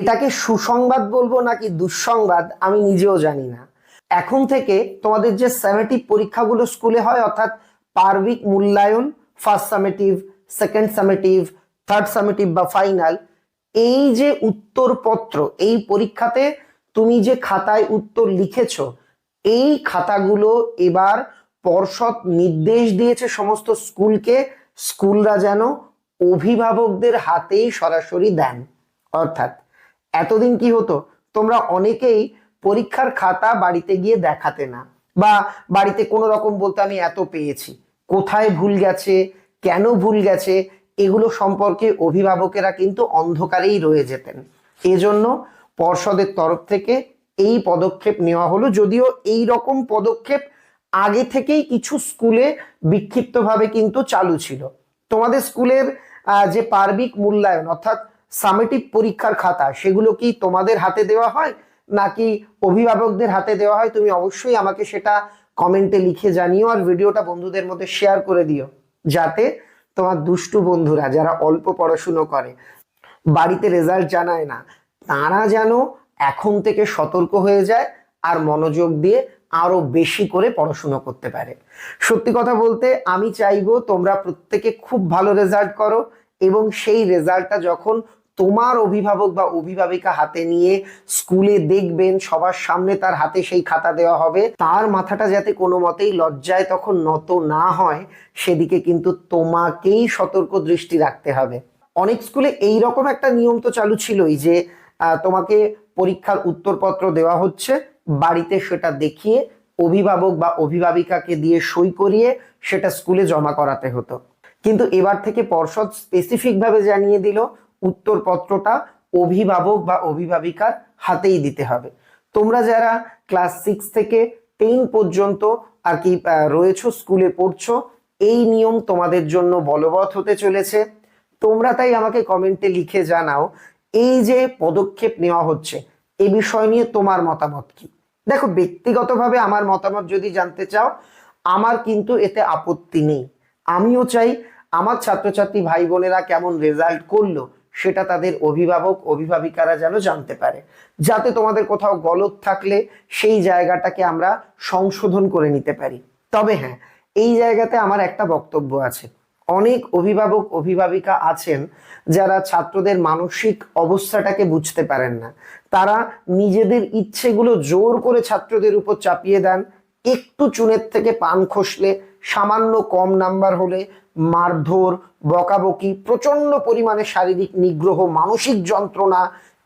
এটাকে সুসংবাদ বলব নাকি দুঃসংবাদ, আমি নিজেও জানি না। এখন থেকে তোমাদের যে সেমেটিভ পরীক্ষাগুলো স্কুলে হয়, অর্থাৎ পার্বিক মূল্যায়ন first summative second summative third summative বা ফাইনাল এই যে উত্তরপত্র, এই পরীক্ষাতে তুমি যে খাতায় উত্তর লিখেছ, এই খাতাগুলো এবার পর্ষদ নির্দেশ দিয়েছে সমস্ত স্কুলকে স্কুলরা যেন অভিভাবকদের হাতেই সরাসরি দেন। অর্থাৎ এতদিন কি হতো? তোমরা অনেকেই পরীক্ষার খাতা বাড়িতে গিয়ে দেখাতে না বা বাড়িতে কোনো রকম বলতে আমি এত পেয়েছি। কোথায় ভুল গেছে? কেন ভুল গেছে? এগুলো সম্পর্কে অভিভাবকেরা কিন্তু অন্ধকারেই রয়ে যেতেন। এজন্য পর্ষদের তরফ থেকে এই পদক্ষেপ নেওয়া হলো। যদিও এই রকম পদক্ষেপ আগে থেকেই কিছু স্কুলে বিক্ষিপ্তভাবে কিন্তু চালু ছিল। তোমাদের স্কুলের যে পার্বিক মূল্যায়ন, অর্থাৎ সামেটিভ পরীক্ষার খাতা, সেগুলো কি তোমাদের হাতে দেওয়া হয় নাকি অভিভাবকদের হাতে দেওয়া হয়? তুমি অবশ্যই আমাকে সেটা কমেন্টে লিখে জানিও আর ভিডিওটা বন্ধুদের মধ্যে শেয়ার করে দিও, যাতে তোমার দুষ্টু বন্ধুরা যারা অল্প পড়াশুনো করে, বাড়িতে রেজাল্ট জানায় না, তারা যেন এখন থেকে সতর্ক হয়ে যায় আর মনোযোগ দিয়ে আরও বেশি করে পড়াশুনো করতে পারে। সত্যি কথা বলতে আমি চাইব তোমরা প্রত্যেকে খুব ভালো রেজাল্ট করো এবং সেই রেজাল্টটা যখন তোমার অভিভাবক বা অভিভাবিকা হাতে নিয়ে স্কুলে দেখবেন, সবার সামনে তার হাতে সেই খাতা দেওয়া হবে। তার মাথাটা যাতে কোনো মতেই লজ্জায় তখন নত না হয়, সেদিকে কিন্তু তোমাকেই সতর্ক দৃষ্টি রাখতে হবে। অনেক স্কুলে এই রকম একটা নিয়ম তো চালু ছিলই যে তোমাকে পরীক্ষার উত্তরপত্র দেওয়া হচ্ছে, বাড়িতে সেটা দেখিয়ে অভিভাবক বা অভিভাবিকাকে দিয়ে সই করিয়ে সেটা স্কুলে জমা করাতে হতো। কিন্তু এবার থেকে পর্ষদ স্পেসিফিকভাবে জানিয়ে দিল উত্তরপত্রটা অভিভাবক বা অভিভাবিকার হাতেই দিতে হবে। তোমরা যারা ক্লাস সিক্স থেকে টেন পর্যন্ত আর কি রয়েছো, স্কুলে পড়ছো, এই নিয়ম তোমাদের জন্য বলবৎ হতে চলেছে। তোমরা তাই আমাকে কমেন্টে লিখে জানাও, এই যে পদক্ষেপ নেওয়া হচ্ছে, এ বিষয় নিয়ে তোমার মতামত কি? দেখো, ব্যক্তিগতভাবে আমার মতামত যদি জানতে চাও, আমার কিন্তু এতে আপত্তি নেই। আমিও চাই আমার ছাত্রছাত্রী ভাই বোনেরা কেমন রেজাল্ট করল সেটা তাদের অভিভাবক, অভিভাবিকারা যেন জানতে পারে। যাতে তোমাদের কোথাও গলত থাকলে সেই জায়গাটাকে আমরা সংশোধন করে নিতে পারি। তবে হ্যাঁ এই জায়গাতে আমার একটা বক্তব্য আছে। অনেক অভিভাবক, অভিভাবিকা আছেন যারা ছাত্রদের মানসিক অবস্থাটাকে বুঝতে পারেন না। তারা নিজেদের ইচ্ছেগুলো জোর করে ছাত্রদের উপর চাপিয়ে দেন, একটু চুনের থেকে পান খসলে সামান্য কম নাম্বার হলে মারধর, বকাবকি প্রচণ্ড পরিমাণে শারীরিক নিগ্রহ, মানসিক যন্ত্রণা,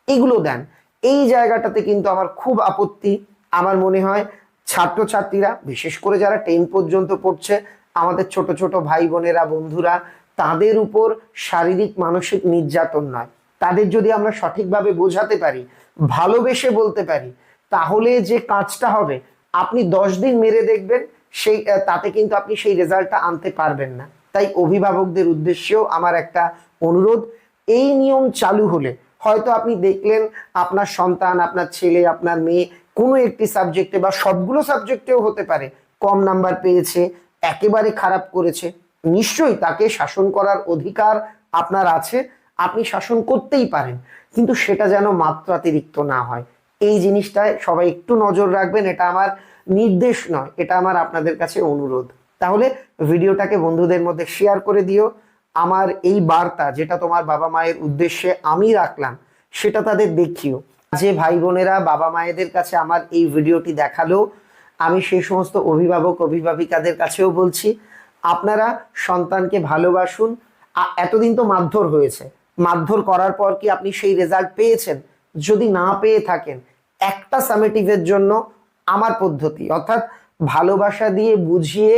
এগুলো দেন। এই জায়গাটাতে কিন্তু আমার খুব আপত্তি। আমার মনে হয় ছাত্রছাত্রীরা, বিশেষ করে যারা টেন পর্যন্ত পড়ছে, আমাদের ছোট ছোট ভাই বোনেরা, বন্ধুরা, তাদের উপর শারীরিক, মানসিক নির্যাতন নয়। তাদের যদি আমরা সঠিকভাবে বোঝাতে পারি, ভালোবেসে বলতে পারি, তাহলে যে কাজটা হবে, আপনি দশ দিন মেরে দেখবেন সেই তাতে কিন্তু আপনি সেই রেজাল্টটা আনতে পারবেন না। তাই অভিভাবকদের উদ্দেশ্যেও আমার একটা অনুরোধ, এই নিয়ম চালু হলে হয়তো আপনি দেখলেন আপনার সন্তান, আপনার ছেলে, আপনার মেয়ে কোনো একটি সাবজেক্টে বা সবগুলো সাবজেক্টেও হতে পারে, কম নাম্বার পেয়েছে, একেবারে খারাপ করেছে, নিশ্চয়ই তাকে শাসন করার অধিকার আপনার আছে, আপনি শাসন করতেই পারেন, কিন্তু সেটা যেন মাত্রাতিরিক্ত না হয়। এই জিনিসটায় সবাই একটু নজর রাখবেন, এটা আমার নির্দেশ নয়, এটা আমার আপনাদের কাছে অনুরোধ। তাহলে ভিডিওটাকে বন্ধুদের মধ্যে শেয়ার করে দিও। আমার এই বার্তা যেটা তোমার বাবা মায়ের উদ্দেশ্যে আমি রাখলাম, সেটা তাদের দেখিও। যে ভাই বোনেরা বাবা মায়েদের কাছে আমার এই ভিডিওটি দেখাল, আমি সেই সমস্ত অভিভাবক, অভিভাবিকাদের কাছেও বলছি, আপনারা সন্তানকে ভালোবাসুন। এতদিন তো মারধর হয়েছে। মারধর করার পর কি আপনি সেই রেজাল্ট পেয়েছেন? যদি না পেয়ে থাকেন, একটা সামেটিভের জন্য আমার পদ্ধতি, অর্থাৎ ভালোবাসা দিয়ে বুঝিয়ে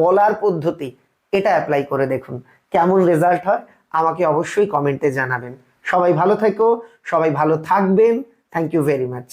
বলার পদ্ধতি, এটা অ্যাপ্লাই করে দেখুন। কেমন রেজাল্ট হয়, আমাকে অবশ্যই কমেন্টে জানাবেন। সবাই ভালো থেকো, সবাই ভালো থাকবেন। Thank you very much